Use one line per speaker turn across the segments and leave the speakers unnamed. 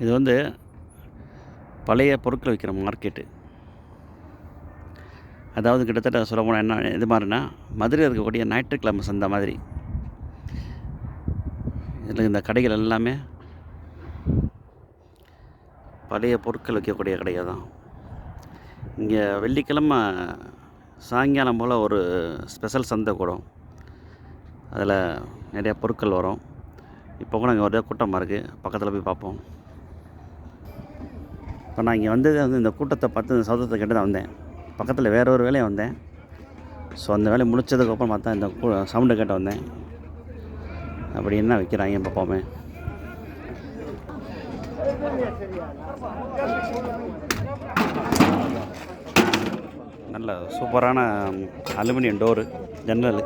இது வந்து பழைய பொருட்கள் விற்கிற மார்க்கெட்டு அதாவது கிட்டத்தட்ட சொல்ல போனால் என்ன இது மாதிரினா மதுரையில் இருக்கக்கூடிய ஞாயிற்றுக்கிழமை சந்தை மாதிரி. இதில் இந்த கடைகள் எல்லாமே பழைய பொருட்கள் விற்கக்கூடிய கடைகள் தான். இங்கே வெள்ளிக்கிழமை சாயங்காலம் போல் ஒரு ஸ்பெஷல் சந்தை கூடும் அதில் நிறையா பொருட்கள் வரும். இப்போ கூட அங்கே ஒரே கூட்டமாக இருக்குது பக்கத்தில் போய் பார்ப்போம். இப்போ நான் இங்கே வந்தது வந்து இந்த கூட்டத்தை பார்த்து இந்த சவுதத்தை கேட்டு தான் வந்தேன். பக்கத்தில் வேற ஒரு வேலையை வந்தேன். ஸோ அந்த வேலையை முடித்ததுக்கப்புறம் பார்த்தா இந்த சவுண்டை கேட்ட வந்தேன். அப்படி என்ன வைக்கிறாங்க பார்ப்போமே. நல்ல சூப்பரான அலுமினியம் டோரு ஜன்னல்.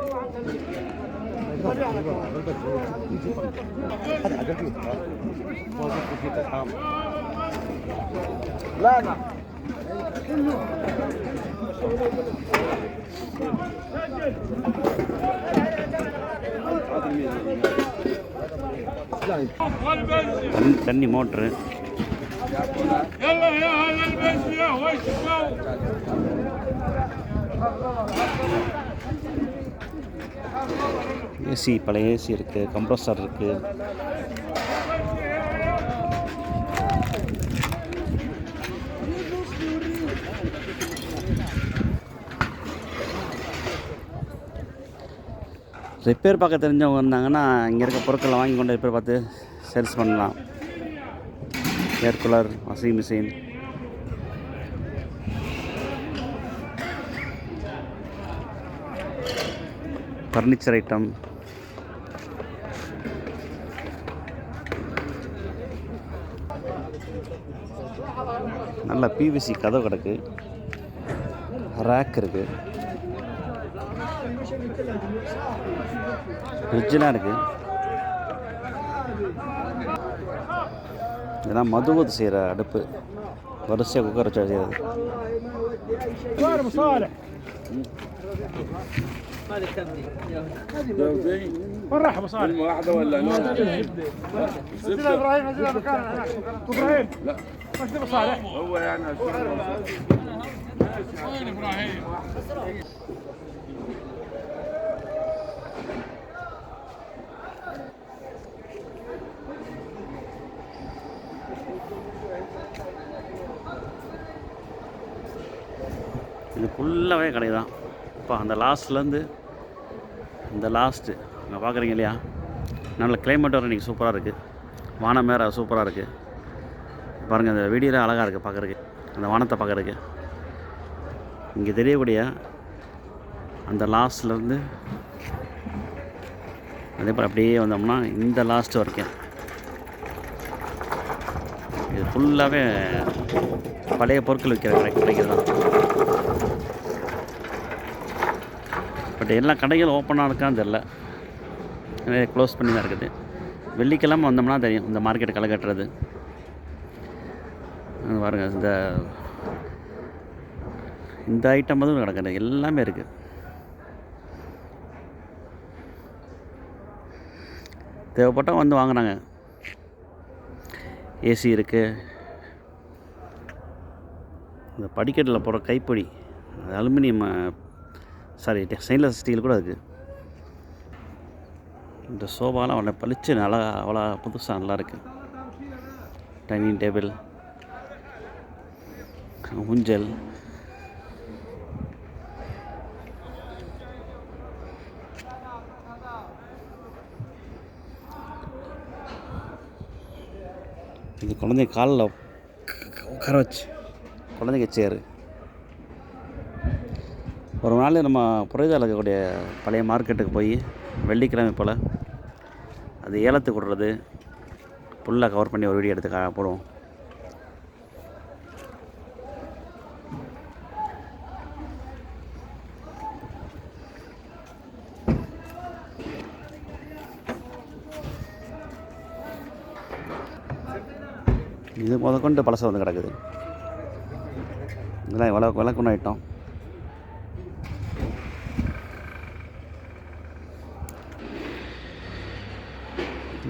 தண்ணி தண்ணி மோட்ரு
يلا يا اهل البيت يا وش
ஏசி பழைய ஏசி இருக்குது கம்ப்ரஸர் இருக்குது ரிப்பேர் பார்க்க தெரிஞ்சவங்க இருந்தாங்கன்னா இங்கே இருக்க பொருட்களை வாங்கி கொண்டு ரிப்பேர் பார்த்து சேல்ஸ் பண்ணலாம். Air cooler washing machine. Furniture item. நல்ல பிவிசி கதவு கிடக்கு. ரேக் இருக்குது ஃப்ரிட்ஜெலாம் இருக்கு இதெல்லாம் மதுவது செய்கிற அடுப்பு வரிசையாக குக்கர் வச்சு செய்கிறது
صار مصالح وين راح ابو صالح؟
واحدة ولا نوع؟
نزل ابراهيم نزل مكان هناك ابراهيم
لا
وش ابو صالح؟
هو يعني
وين ابراهيم؟
இது ஃபுல்லாகவே கடை தான் இப்போ அந்த லாஸ்ட்லேருந்து இந்த லாஸ்ட்டு அங்கே பார்க்குறீங்க இல்லையா? நல்ல கிளைமேட் வர இன்றைக்கி சூப்பராக இருக்குது வானம் வேறு சூப்பராக இருக்குது பாருங்கள் அந்த வீடியோலாம் அழகாக இருக்குது பார்க்குறதுக்கு அந்த வானத்தை பார்க்குறதுக்கு இங்கே தெரியக்கூடிய அந்த லாஸ்ட்லேருந்து அதே போல் அப்படியே வந்தோம்னா இந்த லாஸ்ட் வரைக்கும். இது ஃபுல்லாகவே பழைய பொருட்கள் விற்கிற கடை தான் பட் எல்லா கடைகளும் ஓப்பனாக இருக்கான்னு தெரில நிறைய க்ளோஸ் பண்ணி தான் இருக்குது. வெள்ளிக்கிழமை வந்தோம்னா தெரியும் இந்த மார்க்கெட் களை கட்டுறது. பாருங்கள் பாருங்க இந்த இந்த ஐட்டம் அதுவும் கிடக்குது எல்லாமே இருக்குது தேவைப்பட்டால் வந்து வாங்குறாங்க. ஏசி இருக்குது இந்த படிக்கட்டில் போடுற கைப்பிடி அது அலுமினியம் சாரி ஸ்டெயின்லெஸ் ஸ்டீல் கூட இருக்குது இந்த சோஃபாலாம் அவ்வளோ பளிச்சு நல்லா அவ்வளோ புதுசாக நல்லா இருக்குது டைனிங் டேபிள் ஊஞ்சல். இந்த குழந்தைங்க காலில் உட்கார வச்சு குழந்தைங்க சேரு. ஒரு நாள் நம்ம புரைதால் இருக்கக்கூடிய பழைய மார்க்கெட்டுக்கு போய் வெள்ளிக்கிழமை போல் அது ஏலத்துக்கு விடுறது ஃபுல்லாக கவர் பண்ணி ஒரு வீடியோ எடுத்து கா- போடுவோம். இது முதற்கொண்டு பழசம் வந்து கிடக்குது. இதெல்லாம் விள விளக்குன்னு ஆகிட்டோம்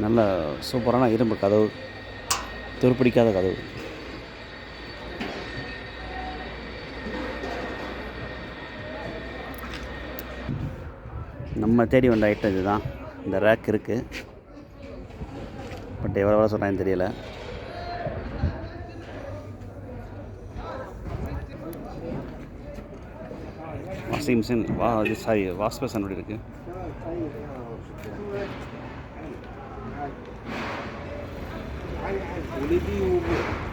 நல்ல சூப்பரான இரும்பு கதவு. துருப்பிடிக்காத கதவு. நம்ம தேடி வந்த ஐட்டம் இதுதான். இந்த ரேக் இருக்குது பட் எவ்வளோ எவ்வளோ சொல்கிறாங்கன்னு தெரியல. வாஷிங் மிஷின் வா இது சாரி வாஷ் பேசன் அப்படி இருக்குது
I, I believe you.